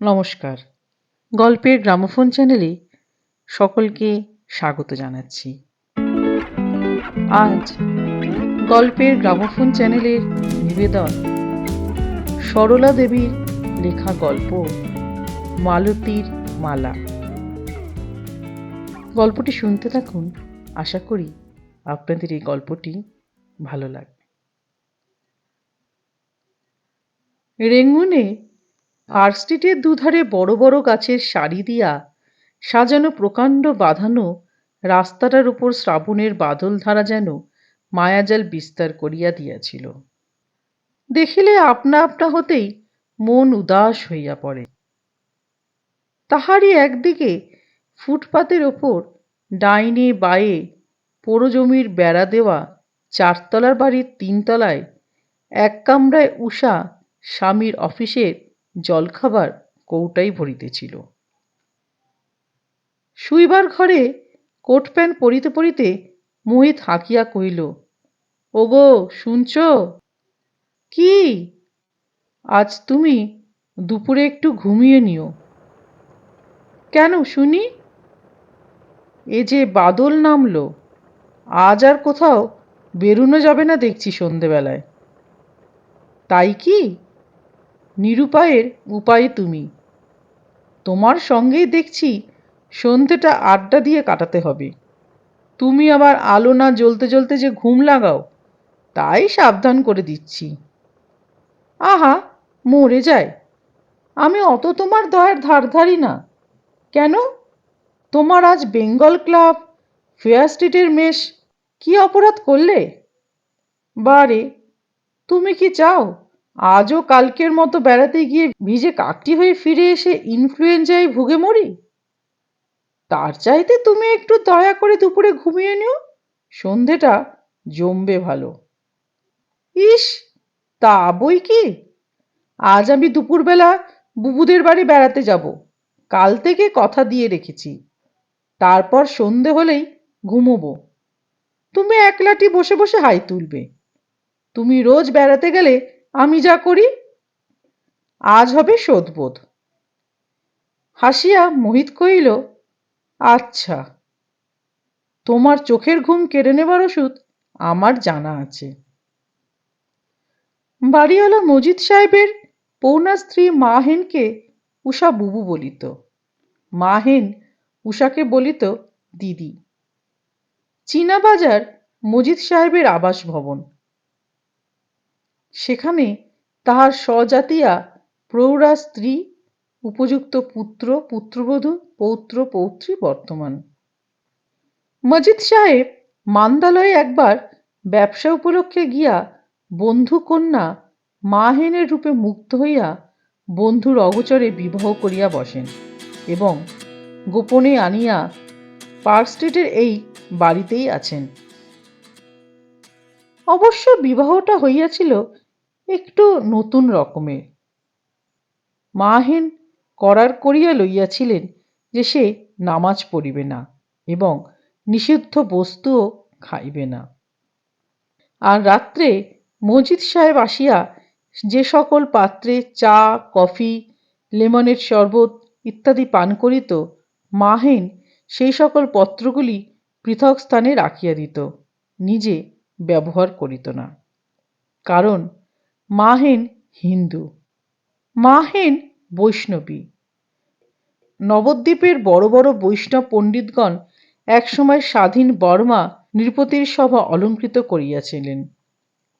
নমস্কার। গল্পের গ্রামোফোন চ্যানেলে সকলকে স্বাগত জানাচ্ছি। আজ গল্পের গ্রামোফোন চ্যানেলের নিবেদন। সরলা দেবীর লেখা গল্প, মালতীর মালা। গল্পটি শুনতে থাকুন। আশা করি আপনাদের এই গল্পটি ভালো লাগবে। রেঙ্গুনে আর দুধারে বড় বড় গাছের সারি দিয়া সাজানো প্রকাণ্ড বাঁধানো রাস্তাটার উপর শ্রাবণের বাদল ধারা যেন মায়াজাল বিস্তার করিয়া দিয়াছিল। দেখিলে আপনা আপনা হতেই মন উদাস হইয়া পড়ে। তাহারই একদিকে ফুটপাতের ওপর ডাইনে বায়ে পোড়ো জমির বেড়া দেওয়া চারতলার বাড়ির তিনতলায় এক কামরায় উষা স্বামীর অফিসের জলখাবার কৌটাই ভরিতেছিল। শুইবার ঘরে কোট প্যান্ট পরিতে পরিতে মোহিত হাঁকিয়া কহিল, ওগো, শুনছ? কি? আজ তুমি দুপুরে একটু ঘুমিয়ে নিও। কেন, শুনি? এ যে বাদল নামলো, আজ আর কোথাও বেরুনো যাবে না দেখছি সন্ধেবেলায়। তাই কি? নিরুপায়ের উপায়ে তুমি। তোমার সঙ্গেই দেখছি সন্ধেটা আড্ডা দিয়ে কাটাতে হবে। তুমি আবার আলো না জ্বলতে জ্বলতে যে ঘুম লাগাও, তাই সাবধান করে দিচ্ছি। আহা, মরে যায়। আমি অত তোমার দয়ের ধার ধারি না। কেন? তোমার আজ বেঙ্গল ক্লাব, ফেয়ার স্ট্রিটের মেশ কি অপরাধ করলে? বারে, তুমি কি চাও আজও কালকের মতো বেড়াতে গিয়ে ভিজে কাকটি হয়ে ফিরে এসে ইনফ্লুয়েঞ্জায় ভুগে মরি? তার চাইতে তুমি একটু দয়া করে দুপুরে ঘুমিয়ে নিও। সন্ধেটা জমবে ভালো। ইস, তা বই কি? আজ আমি দুপুরবেলা বুবুদের বাড়ি বেড়াতে যাব। কাল থেকে কথা দিয়ে রেখেছি। তারপর সন্ধে হলেই ঘুমোবো। তুমি একলাটি বসে বসে হাই তুলবে। তুমি রোজ বেড়াতে গেলে আমি যা করি, আজ হবে শোধবোধ। হাসিয়া মোহিত কহিল আচ্ছা। তোমার চোখের ঘুম কেড়ে নেবার ওষুধ আমার জানা আছে। বাড়িওয়ালা মজিদ সাহেবের পৌনা স্ত্রী মাহেনকে উষা বুবু বলিত। মাহেন উষাকে বলিত, দিদি চীনা বাজার মজিদ সাহেবের আবাস ভবন। সেখানে তাহার স্বজাতিয়া প্রৌঢ়া স্ত্রী উপযুক্ত পুত্র, পুত্রবধূ, পৌত্র, পৌত্রী বর্তমান। মজিদ সাহেব মান্দালয়ে একবার ব্যবসা উপলক্ষে গিয়া বন্ধু কন্যা মাহেনের রূপে মুক্ত হইয়া বন্ধুর অগোচরে বিবাহ করিয়া বসেন এবং গোপনে আনিয়া পার্ক স্ট্রিটের এই বাড়িতেই আছেন। অবশ্য বিবাহটা হইয়াছিল একটু নতুন রকমের। মাহেন করার করিয়া লইয়াছিলেন যে সে নামাজ পড়িবে না এবং নিষিদ্ধ বস্তুও খাইবে না। আর রাত্রে মজিদ সাহেব আসিয়া যে সকল পাত্রে চা, কফি, লেমনের শরবত ইত্যাদি পান করিত, মাহেন সেই সকল পত্রগুলি পৃথক স্থানে রাখিয়া দিত, নিজে ব্যবহার করিত না। কারণ মাহেন হিন্দু। মাহেন বৈষ্ণবী। নবদ্বীপের বড় বড় বৈষ্ণব পণ্ডিতগণ একসময় স্বাধীন বর্মা নৃপতির সভা অলঙ্কৃত করিয়াছিলেন।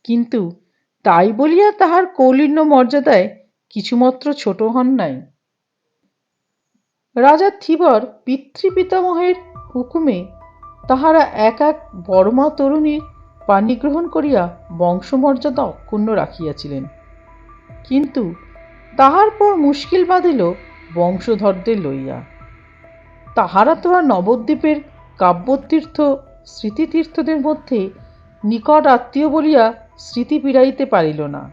কিন্তু তাই বলিয়া তাহার কৌলিন্য মর্যাদায় কিছুমাত্র ছোট হন নাই। রাজা থিবর পিতৃপিতামহের হুকুমে তাহারা এক এক বর্মা তরুণীর পাণিগ্রহণ করিয়া বংশমর্যাদা অক্ষুণ্ণ রাখিয়াছিলেন। কিন্তু তাহার পর মুশকিল বাঁধিল বংশধরদের লইয়া। তাহারা তো আর নবদ্বীপের কাব্যতীর্থ, স্মৃতিতীর্থদের মধ্যে নিকট আত্মীয় বলিয়া স্মৃতি পিড়াইতে পারিল না।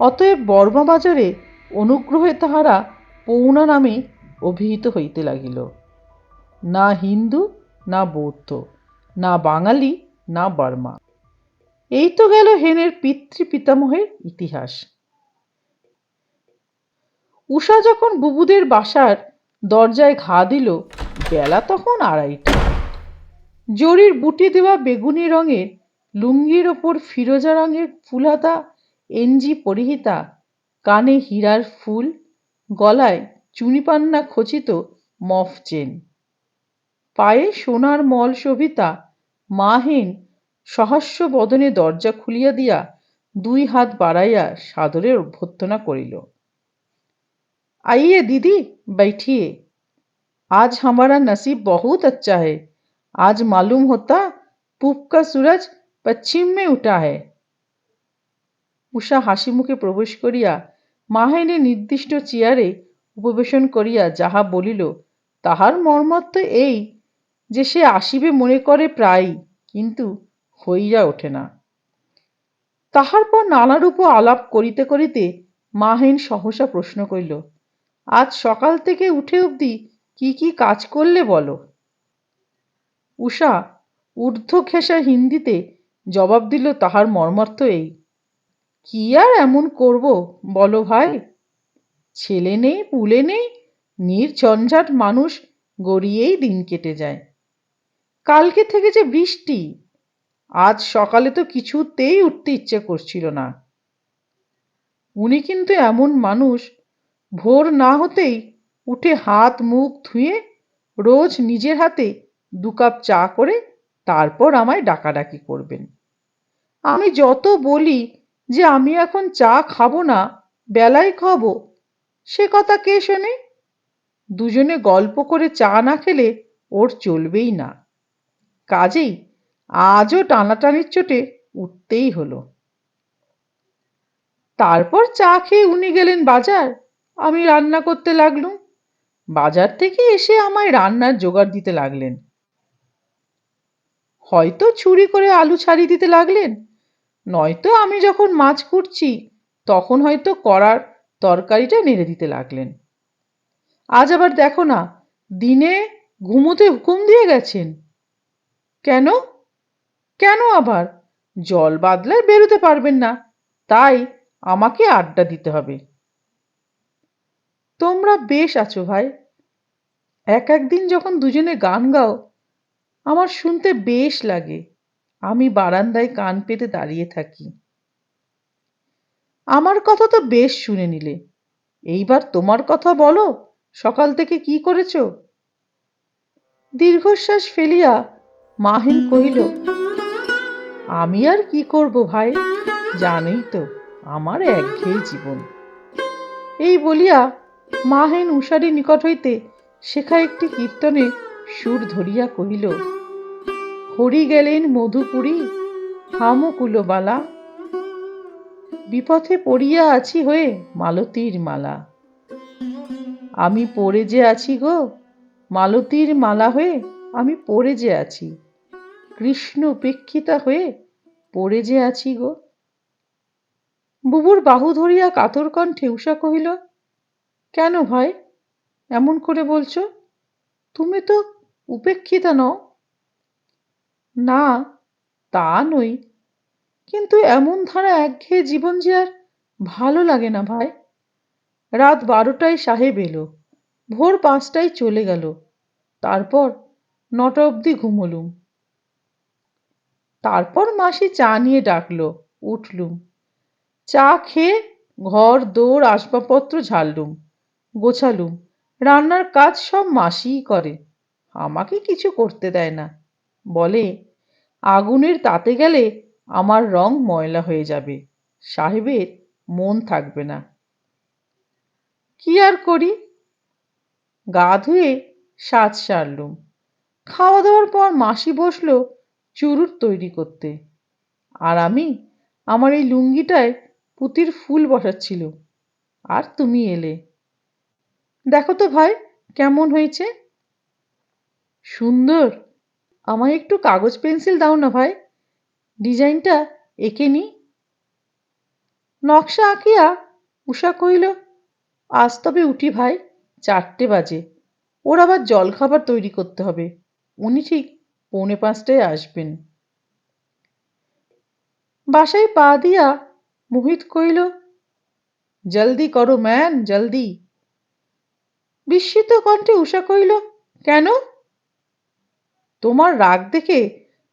অতএব বর্মা বাজারে অনুগ্রহে তাহারা পৌনা নামে অভিহিত হইতে লাগিল। না হিন্দু, না বৌদ্ধ, না বাঙালি, না বর্মা। এই তো গেল হেনের পিতৃ পিতামহের ইতিহাস। উষা যখন বুবুদের বাসার দরজায় ঘা দিল, বেলা তখন আড়াইটা। জরির বুটি দেওয়া বেগুনি রঙের লুঙ্গির ওপর ফিরোজা রঙের ফুলহাতা এনজি পরিহিতা, কানে হীরার ফুল, গলায় চুনিপান্না খচিত মফ চেন। পায়ে সোনার মল শোভিতা, মাহেন সহাস্য বদনে দরজা খুলিয়া দিয়া দুই হাত বাড়াইয়া সাদরে অভ্যর্থনা করিল। आइए दीदी बैठिए आज हमारा नसीब बहुत अच्छा है आज मालूम होता पूब का सूरज पश्चिम में उठा है উষা হাসি মুখে প্রবেশ করিয়া মাহেনের নির্দিষ্ট চেয়ারে উপবেশন করিয়া যাহা বলিল তাহার মর্মার্থ এই যে সে আসিবে মনে করে প্রায়ই কিন্তু হইয়া ওঠে না তাহার পর নানারূপ আলাপ করিতে করিতে মাহেন সহসা প্রশ্ন করিল আজ সকাল থেকে উঠে অবধি কি কি কাজ করলে বলো? উষা ঊর্ধ্ব ঘেঁষা হিন্দিতে জবাব দিল তাহার মর্মার্থ এই। কি আর এমন করব বলো ভাই? ছেলে নেই, পুলে নেই, নির্ঝঞ্ঝাট মানুষ গড়িয়েই দিন কেটে যায়। কালকে থেকে যে বৃষ্টি, আজ সকালে তো কিছুতেই উঠতে ইচ্ছে করছিল না। উনি কিন্তু এমন মানুষ ভোর না হতেই উঠে হাত মুখ ধুয়ে রোজ নিজের হাতে দু কাপ চা করে তারপর আমায় ডাকাডাকি করবেন। আমি যত বলি যে আমি এখন চা খাব না বেলায় খাব, সে কথা কে শোনে? দুজনে গল্প করে চা না খেলে ওর চলবেই না। কাজেই আজও টানাটানির চোটে উঠতেই হলো। তারপর চা খেয়ে উনি গেলেন বাজার। আমি রান্না করতে লাগলুম। বাজার থেকে এসে আমায় রান্নার জোগাড় দিতে লাগলেন। হয়তো ছুরি করে আলু ছাড়িয়ে দিতে লাগলেন। নয়তো আমি যখন মাছ কুটছি, তখন হয়তো করার তরকারিটা নেড়ে দিতে লাগলেন। আজ আবার দেখো না, দিনে ঘুমোতে হুকুম দিয়ে গেছেন। কেন? কেন আবার? জল বাদলায় বেরোতে পারবেন না। তাই আমাকে আড্ডা দিতে হবে। তোমরা বেশ আছো ভাই। এক একদিন যখন দুজনে গান গাও, আমার শুনতে বেশ লাগে। আমি বারান্দায় কান পেতে দাঁড়িয়ে থাকি। আমার কথা তো বেশ শুনে নিলে। এইবার তোমার কথা বলো, সকাল থেকে কি করেছ? দীর্ঘশ্বাস ফেলিয়া মাহিন কহিল, আমি আর কি করব ভাই? জানোই তো, আমার একঘেয়ে জীবন। এই বলিয়া মাহেন উষারি নিকট হইতে শেখা একটি কীর্তনে সুর ধরিয়া কহিল, হরি গেলেন মধুপুরী হামকুলবালা বিপথে পড়িয়া আছি হয়ে মালতীর মালা। আমি পড়ে যে আছি গো, মালতীর মালা হয়ে আমি পড়ে যে আছি। কৃষ্ণ উপেক্ষিতা হয়ে পড়ে যে আছি গো। বুবুর বাহু ধরিয়া কাতর কণ্ঠে উষা কহিল কেন ভাই? এমন করে বলছো? তুমি তো উপেক্ষিতা নও। না, তা নই। কিন্তু এমন ধারা একঘেয়ে জীবন যে আর ভালো লাগে না ভাই। রাত বারোটায় সাহেব এলো, ভোর পাঁচটায় চলে গেল। তারপর নটা অবধি ঘুমলুম। তারপর মাসি চা নিয়ে ডাকলো, উঠলুম। চা খেয়ে ঘর দৌড় আসবাবপত্র ঝাড়লুম। গোছালুম রান্নার কাজ সব মাসিই করে। আমাকে কিছু করতে দেয় না। বলে, আগুনের তাতে গেলে আমার রং ময়লা হয়ে যাবে। সাহেবের মন থাকবে না। কি আর করি? গা ধুয়ে সাজ সারলুম। খাওয়া দাওয়ার পর মাসি বসল চুরুট তৈরি করতে। আর আমি আমার এই লুঙ্গিটায় পুতির ফুল বসাচ্ছিল। আর তুমি এলে। দেখো তো ভাই, কেমন হয়েছে? সুন্দর। আমায় একটু কাগজ পেন্সিল দাও না ভাই। ডিজাইনটা এঁকে নি। নকশা আঁকিয়া উষা কহিল, আজ তবে উঠি ভাই, চারটে বাজে। ওর আবার জলখাবার তৈরি করতে হবে। উনি ঠিক পৌনে পাঁচটায় আসবেন। বাসায় পা দিয়া মোহিত কহিল, জলদি করো ম্যান, জলদি। বিস্মিত কণ্ঠে উষা কহিল, কেন? তোমার রাগ দেখে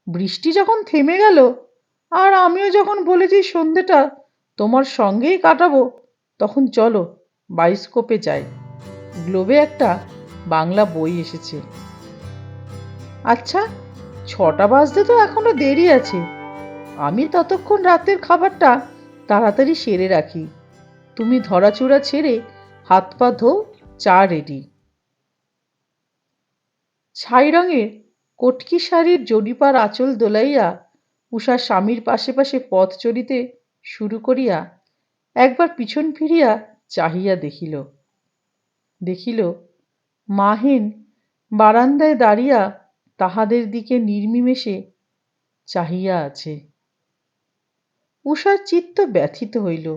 বৃষ্টি যখন থেমে গেল, আর আমিও যখন বলেছি সন্ধেটা তোমার সঙ্গেই কাটাবো, তখন চলো বায়োস্কোপে যাই। গ্লোবে একটা বাংলা বই এসেছে। আচ্ছা ছটা বাজতে তো এখনও দেরি আছে। আমি ততক্ষণ রাতের খাবারটা তাড়াতাড়ি সেরে রাখি। তুমি ধরাচূড়া ছেড়ে হাত পা ধো চা রেডি ছাই রঙের কটকি শাড়ির জরিপার আঁচল দোলাইয়া উষা স্বামীর পাশে পাশে পথ চলিতে শুরু করিয়া একবার পিছন ফিরিয়া চাহিয়া দেখিল। দেখিল, মাহেন বারান্দায় দাঁড়িয়া তাহাদের দিকে নির্মিমেষে চাহিয়া আছে। উষার চিত্ত ব্যথিত হইল।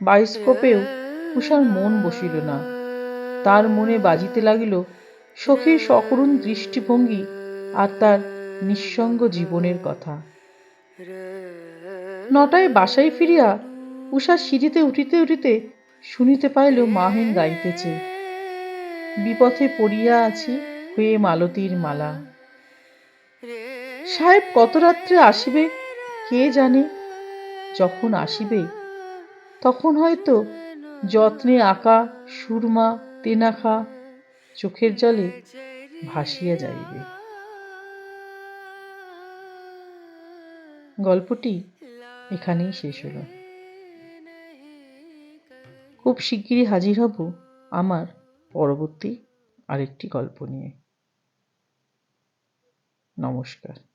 বায়োস্কোপেও উষার মন বসিল না। তার মনে বাজিতে লাগিল, সখীর সকরুণ দৃষ্টিভঙ্গি আর তার নিঃসঙ্গ জীবনের কথা। নটায় বাসায় ফিরিয়া উষা সিঁড়িতে উঠিতে উঠিতে শুনিতে পাইল মাহেন গাইতেছে, বিপথে পড়িয়া আছি হয়ে মালতীর মালা। সাহেব কত রাত্রে আসিবে, কে জানে, যখন আসিবে, তখন হয়তো যত্নে আঁকা সুরমা, তেনাখা চোখের জলে ভাসিয়া যাইবে। গল্পটি এখানেই শেষ হলো। খুব শিগগিরই হাজির হব আমার পরবর্তী আরেকটি গল্প নিয়ে। নমস্কার।